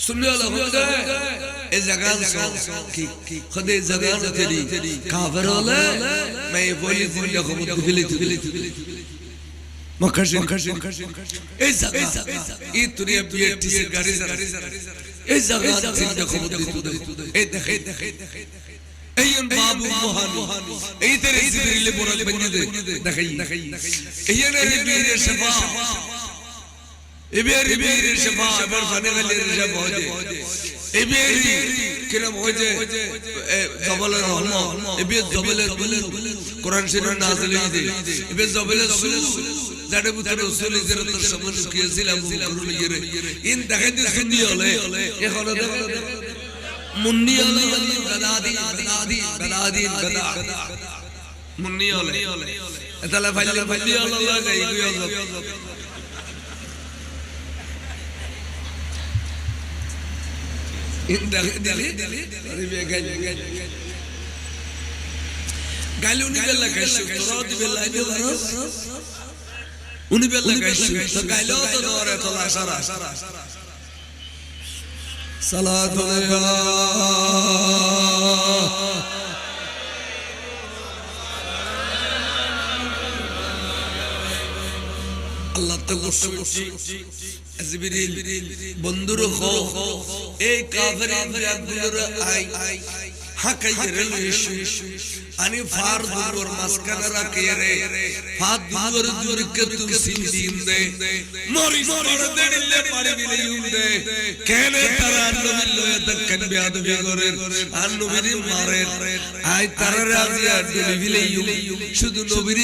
صلی اللہ علیہ وسلم اے جگہ سو کی خود اے جگہ نہ تیری کافر ہولے میں یہ بولی دنیا کو مت بھلی تھی مکھشن اے جگہ اے تری بی ٹی سے گاری سر اے جگہ دنیا کو مت بھلی اے دیکھے ايون بابو مهاني اي ترى زبريل بورال بنيده دخي ايون ربي شفاء ইবেরি বেরি শফা এবার সানে গলির শফা হজে ইবেরি কিরম হজে জবলের হল ইবে জবলের বলে কোরআন শরীফ নাযিল হইছে ইবে জবলের সুল যারে বুতে রাসূল ইজরাতের সমন কিয়েছিল আবু করুল গরে ইন দেখে সুন্নি হলে। এ হল মুন্নি হলে গদাদি গদাদি গদাদি গদা মুন্নি হলে। এতলা ফাইলে ফাইলে আল্লাহ গাই গুয়া গালি বেলা গাইছো তোরাও বেলা উনি বেলা গাইছো তো গাইলেও তো দরে তোলা সারা সালাত আল্লাহ তো গোসল জিবরিল বন্ধুর এই জাগুলোর আই বিলে আই শুধু নবীর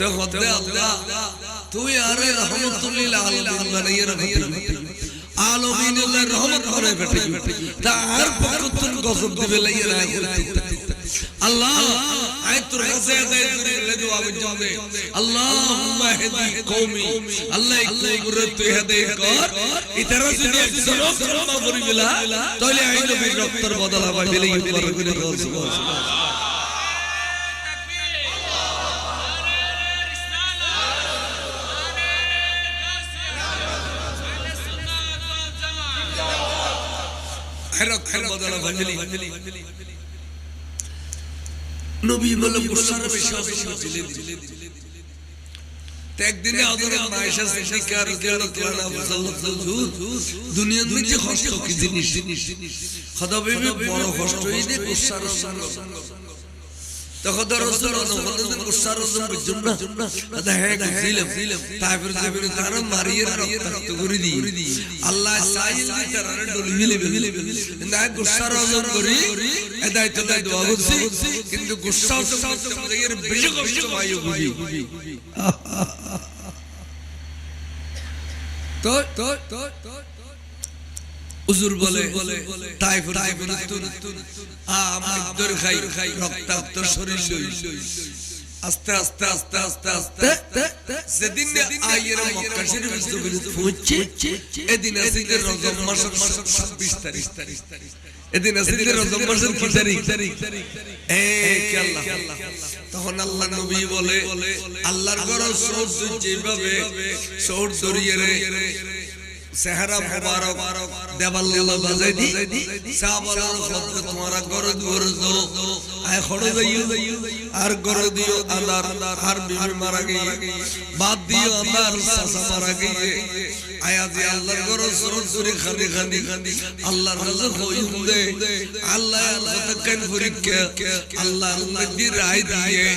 তো খোদে আল্লাহ তুই আরে রহমতুল্লিল আলামিন বানাইয়ে রক্তের বদলা হেরক বদলা ভাঞ্জলি নবী বলে গুসার বেশি অসুস্থ ছিলেন একদিনে হযরত মায়েশা সিদ্দিকা রাদিয়াল্লাহু তাআলা হুজুর দুনিয়ার মধ্যে কষ্ট কি জিনিস? খোদা বড় কষ্ট এই যে গুসার তখন রসুল অনুমোদন গুসার রসুল বুঝুন আদা হ্যাঁ তো তো তো তো হুজুর বলে তাইফুর তাইফুর খাই রক্তাক্ত শরীর আস্তে আস্তে আস্তে আস্তে আস্তে যেদিন আয়ের মক্কা শরীফ জমিন পৌঁছে এদিন আছে রজব মাসের 26 তারিখ। এদিন আছে রজব মাসের কি তারিখ। এক আল্লাহ। তখন আল্লাহ নবী বলে আল্লাহর ঘর সৌর যেভাবে সৌর সেহারা মুবারক, দেবাল্লাহ বাজাই দি সাহাবালার খদ্দ তোমারা গর দুয়ার জো আয় খড় যাইও আর গর দিও আল্লাহর আর বিবি মারা গিয়ে, বাদ দিও আল্লাহর সাসা মারা গই গিয়ে আয়াজি আল্লাহর গর সরর সরি খানি খানি। আল্লাহর রাজা হই হুদে, আল্লাহ কতকান পরীক্ষা আল্লাহ নবী রায় দিয়ে।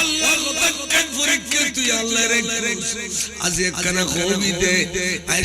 আল্লাহ কতকান পরীক্ষা তুই আল্লাহর আজ একখানা কবি দে, আয়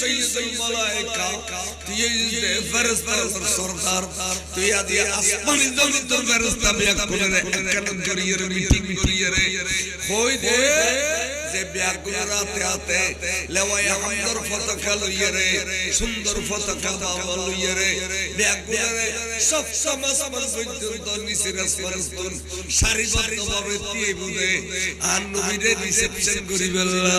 সৈয়দুল মালায়েকা তুই এই ফেরেশতা সরদার তুই আদি আসমানি জমিন তোর ফেরেশতা বিয়া করে একখান করিয়ে মিটিং রে যে রে সুন্দর পতাকা বাবা লইয়ে রে ব্যাগগুলো রে সব সমাজ আমার পর্যন্ত নিচের আসমান তুন সারিবদ্ধ ভাবে দিয়ে বুঝে আর নবীরে রিসেপশন করিবেল্লা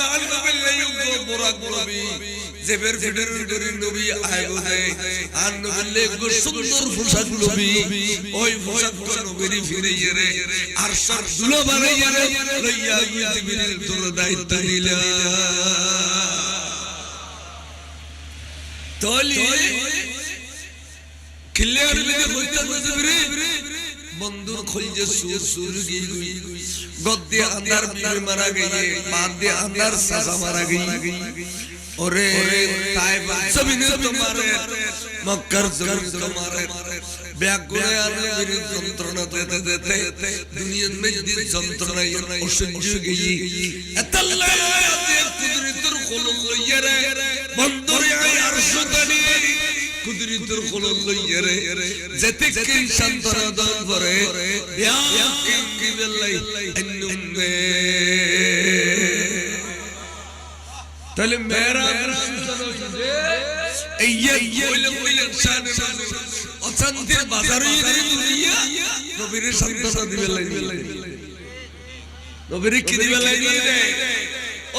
এত রান বিল্লাহ বড় নবী জেবের ফিডের করে নবী আয়ো দেয় আর নবী লেগো সুন্দর পোশাক নবী ওই পোশাক নবীর ফিরে ইয়ে আর সব দুলো বারে ইয়ে লইয়া জিবরিল তোর দায়িত্ব নিলা তলি ক্লিয়ার লিখে কইতা জিবরিল বন্ধুর খলজে সুর সুর গই আন্দার বিবি মারা গই বাদ আন্দার সাজা মারা গই ওরে তাইব জমিনে তোমারে মক্কার জমিন তোমারে নবীর যন্ত্রণা দিতে দিতে দুনিয়ার মধ্যে যন্ত্রণা অসহ্য গই এতাল্লাহ কুদরতের খলক লইয়া রে। কুদরতের খলক লইয়া রে যেতে কি শান্তনা দান করে ইয়া কি বিল্লাহ আন্নুমে তাহলে মেরা অশান্তির বাজারে নবীর শান্তনা দিবে লাগবে নবীর কি দিবে লাগবে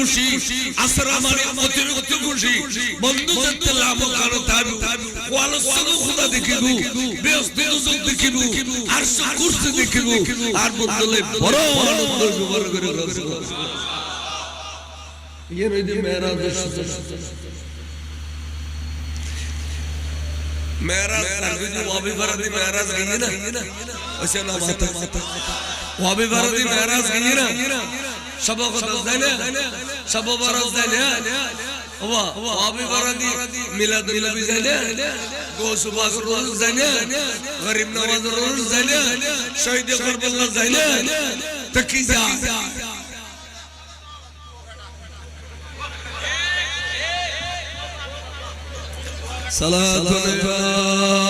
খুশি, আসরা মানে অতিরিক্ত খুশি। বন্ধু দেখতে লাভ কারও তারু। ওয়ালসগো খোদা দেখিনু ব্যস্ত দুজক দেখিনু আর সুকুরসে দেখিনু আর বদলে বড় আনন্দ বিবর করে রাসূল ইয়ে রইদি মেরাজ মেরাজ নবীজি ওয়াবি ফরাদি মেরাজ গিয়ে না? ওসে না মাতা ওয়াবি ফরাদি মেরাজ গিয়ে না? সবকত জানে সববরত জানে ওয়া ওয়াবি বরাদি মিলাদ নবী জানে। গোস বাস রোজ জানে। গরিব নওয়াজ রোজ জানে। শহীদ করবল্লা জানে। তাকিজা। صلاة الفاتحة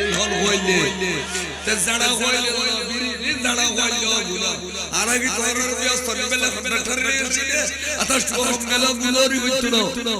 ইন হল তে জাড়া হইলে ইন জাড়া হইলে বুলা আর আগে তোর ব্যস্ত বেলা খন্ডা ঠরে এসে আতাশ তো হম গেল হইতো না।